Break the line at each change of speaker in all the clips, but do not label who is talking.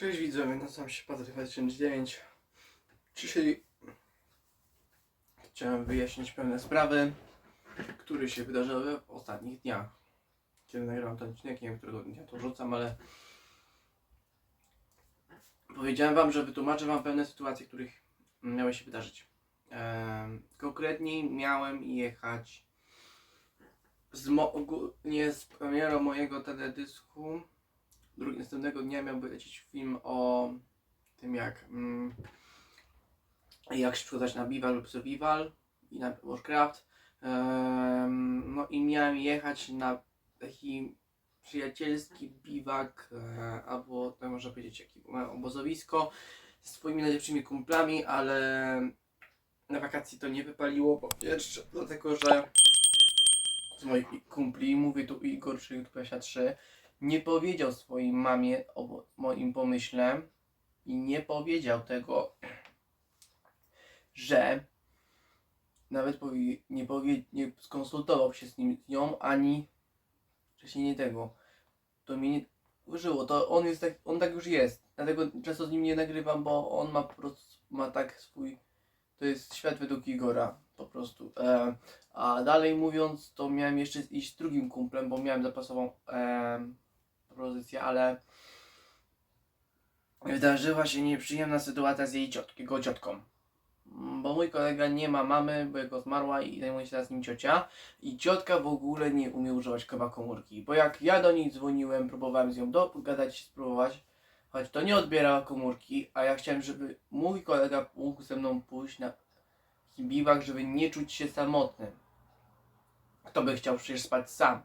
Cześć widzowie, nazywam się Patryk 2009. Dzisiaj chciałem wyjaśnić pewne sprawy, które się wydarzyły w ostatnich dniach. Kiedy nagrałem ten odcinek, nie wiem którego dnia to rzucam, ale powiedziałem wam, że wytłumaczę wam pewne sytuacje, których miały się wydarzyć. Konkretniej miałem jechać z ogólnie z premierą mojego teledysku następnego dnia miałby lecieć film o tym jak mm, jak się przygotować na biwal lub survival i na Warcraft. Em, no i miałem jechać na taki przyjacielski biwak e, albo tak można powiedzieć jaki obozowisko ze swoimi najlepszymi kumplami, ale na wakacji to nie wypaliło po pierwsze dlatego, że z moich kumpli, mówię tu Igor czy YouTube23 nie powiedział swojej mamie o moim pomyśle i nie powiedział tego, że nawet powie, nie, powie, nie skonsultował się z, nim, z nią, ani wcześniej nie tego. To mnie nie użyło. To on jest tak, on tak już jest. Dlatego często z nim nie nagrywam, bo on ma po prostu, ma tak swój, to jest świat według Igora, po prostu. E, a dalej mówiąc, to miałem jeszcze iść z drugim kumplem, bo miałem zapasową e, propozycję, ale wydarzyła się nieprzyjemna sytuacja z jej ciotki, jego ciotką. Bo mój kolega nie ma mamy, bo jego zmarła i zajmuje się teraz nim ciocia. I ciotka w ogóle nie umie używać chyba komórki. Bo jak ja do niej dzwoniłem, próbowałem z nią dogadać, spróbować, choć to nie odbierała komórki, a ja chciałem, żeby mój kolega mógł ze mną pójść na biwak, żeby nie czuć się samotnym. Kto by chciał przecież spać sam?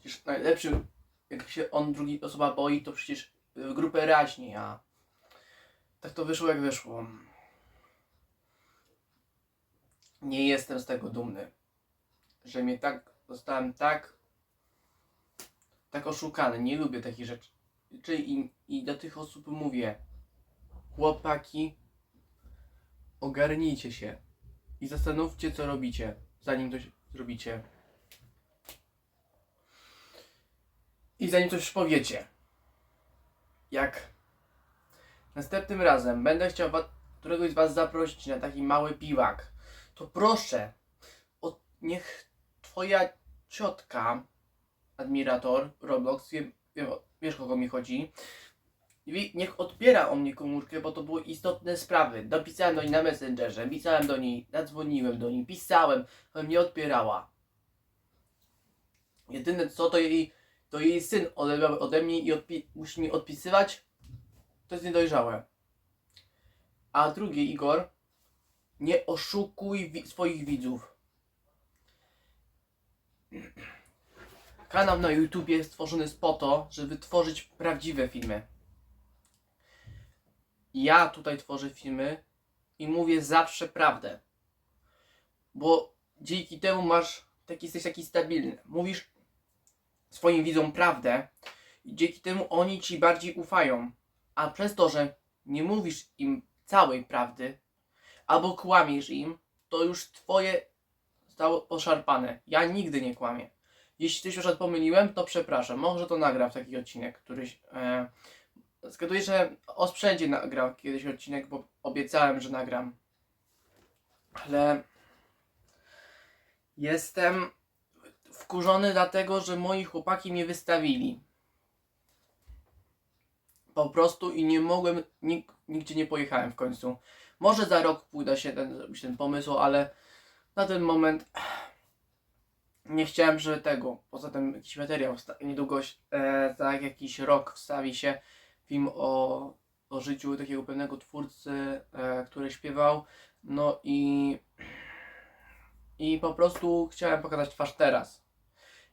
Przecież najlepszym, jak się on drugi osoba boi, to przecież w grupę raźniej, a tak to wyszło jak wyszło. Nie jestem z tego dumny, że mnie tak, zostałem tak, tak oszukany. Nie lubię takich rzeczy. Czyli i, i do tych osób mówię, chłopaki, ogarnijcie się i zastanówcie, co robicie, zanim coś zrobicie. I zanim coś powiecie. Jak następnym razem będę chciał któregoś z Was zaprosić na taki mały piłak, to proszę, od, niech Twoja ciotka, admirator Roblox, wiem, wiem, wiesz kogo mi chodzi, niech odbiera o mnie komórkę, bo to były istotne sprawy. Dopisałem do niej na Messengerze, pisałem do niej, zadzwoniłem do niej, pisałem, ale mnie odbierała. Jedyne co to jej, to jej syn odebrał ode mnie i odpi- musi mi odpisywać, to jest niedojrzałe. A drugi Igor, nie oszukuj wi- swoich widzów. Kanał na YouTubie jest stworzony po to, żeby tworzyć prawdziwe filmy. Ja tutaj tworzę filmy i mówię zawsze prawdę. Bo dzięki temu masz taki jesteś taki stabilny. Mówisz swoim widzom prawdę i dzięki temu oni ci bardziej ufają. A przez to, że nie mówisz im całej prawdy albo kłamiesz im, to już twoje zostało poszarpane. Ja nigdy nie kłamię. Jeśli coś już pomyliłem, to przepraszam. Może to nagram w taki odcinek, któryś. E, zgaduję, że o sprzęcie nagram kiedyś odcinek, bo obiecałem, że nagram. Ale jestem wkurzony dlatego, że moi chłopaki mnie wystawili. Po prostu i nie mogłem, nig, nigdzie nie pojechałem w końcu. Może za rok uda się ten, zrobić ten pomysł, ale na ten moment nie chciałem, żeby tego. Poza tym jakiś materiał niedługo, e, tak jakiś rok wstawi się film o, o życiu takiego pewnego twórcy, e, który śpiewał. No i i po prostu chciałem pokazać twarz teraz.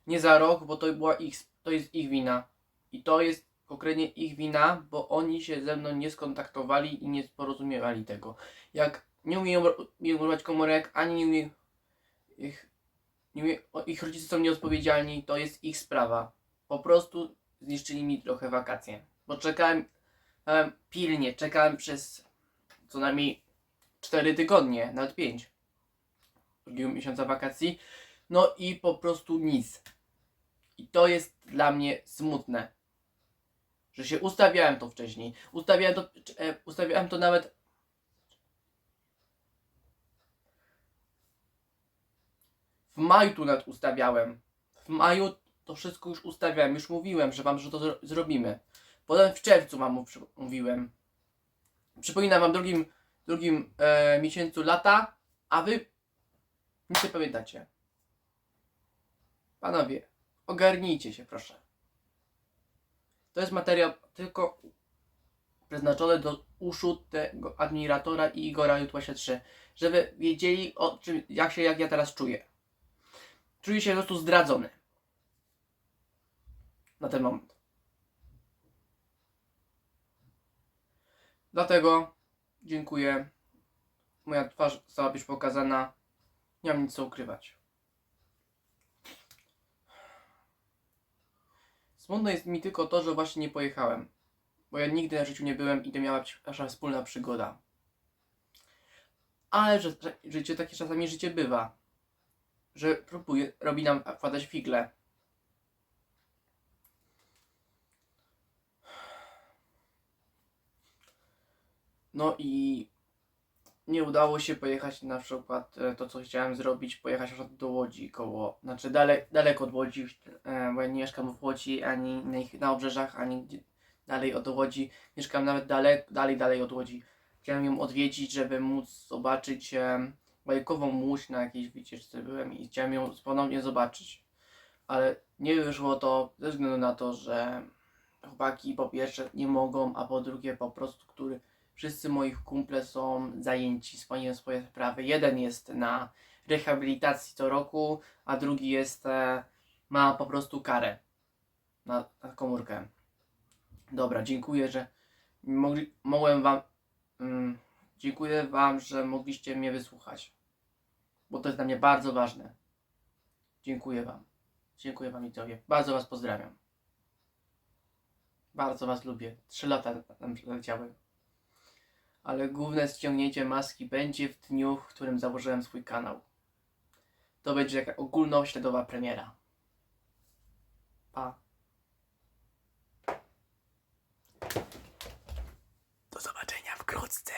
Nie za rok, bo to była ich, to jest ich wina. I to jest konkretnie ich wina, bo oni się ze mną nie skontaktowali i nie porozumiewali tego. Jak nie umieją używać komórek, ani nie ich, nie umie, ich rodzice są nieodpowiedzialni, to jest ich sprawa. Po prostu zniszczyli mi trochę wakacje. Bo czekałem, czekałem pilnie, czekałem przez co najmniej 4 tygodnie, nawet 5 drugiego miesiąca wakacji. No i po prostu nic. I to jest dla mnie smutne. Że się ustawiałem to wcześniej. Ustawiałem to, e, ustawiałem to nawet. W maju tu ustawiałem. W maju to wszystko już ustawiałem. Już mówiłem, że wam, że to zro- zrobimy. Potem w czerwcu wam mówiłem. Przypominam wam drugim, drugim e, miesiącu lata, a wy nic nie pamiętacie. Panowie, ogarnijcie się proszę. To jest materiał tylko przeznaczony do uszu tego admiratora i Igora Jutłasia 3, żeby wiedzieli o czym, jak się, jak ja teraz czuję. Czuję się po prostu zdradzony. Na ten moment. Dlatego dziękuję. Moja twarz została już pokazana. Nie mam nic co ukrywać. Smutno jest mi tylko to, że właśnie nie pojechałem. Bo ja nigdy na życiu nie byłem i to miała być nasza wspólna przygoda. Ale że, że życie takie czasami życie bywa. Że próbuje, robi nam wkładać figle. No i nie udało się pojechać na przykład e, to, co chciałem zrobić, pojechać do Łodzi koło, znaczy dale, daleko od Łodzi, e, bo ja nie mieszkam w Łodzi, ani na, ich, na obrzeżach, ani dalej od Łodzi. Mieszkam nawet dalej, dalej, dalej od Łodzi. Chciałem ją odwiedzić, żeby móc zobaczyć e, bajkową łódź na jakiejś wycieczce byłem i chciałem ją ponownie zobaczyć. Ale nie wyszło to ze względu na to, że chłopaki po pierwsze nie mogą, a po drugie po prostu, który wszyscy moi kumple są zajęci, spełniają swoje sprawy. Jeden jest na rehabilitacji co roku, a drugi jest, e, ma po prostu karę na, na komórkę. Dobra, dziękuję, że mogli, mogłem wam, mm, dziękuję wam, że mogliście mnie wysłuchać, bo to jest dla mnie bardzo ważne. Dziękuję wam. Dziękuję wam widzowie. Bardzo was pozdrawiam. Bardzo was lubię. Trzy lata leciały ale główne ściągnięcie maski będzie w dniu, w którym założyłem swój kanał. To będzie taka ogólnośladowa premiera. Pa. Do zobaczenia wkrótce!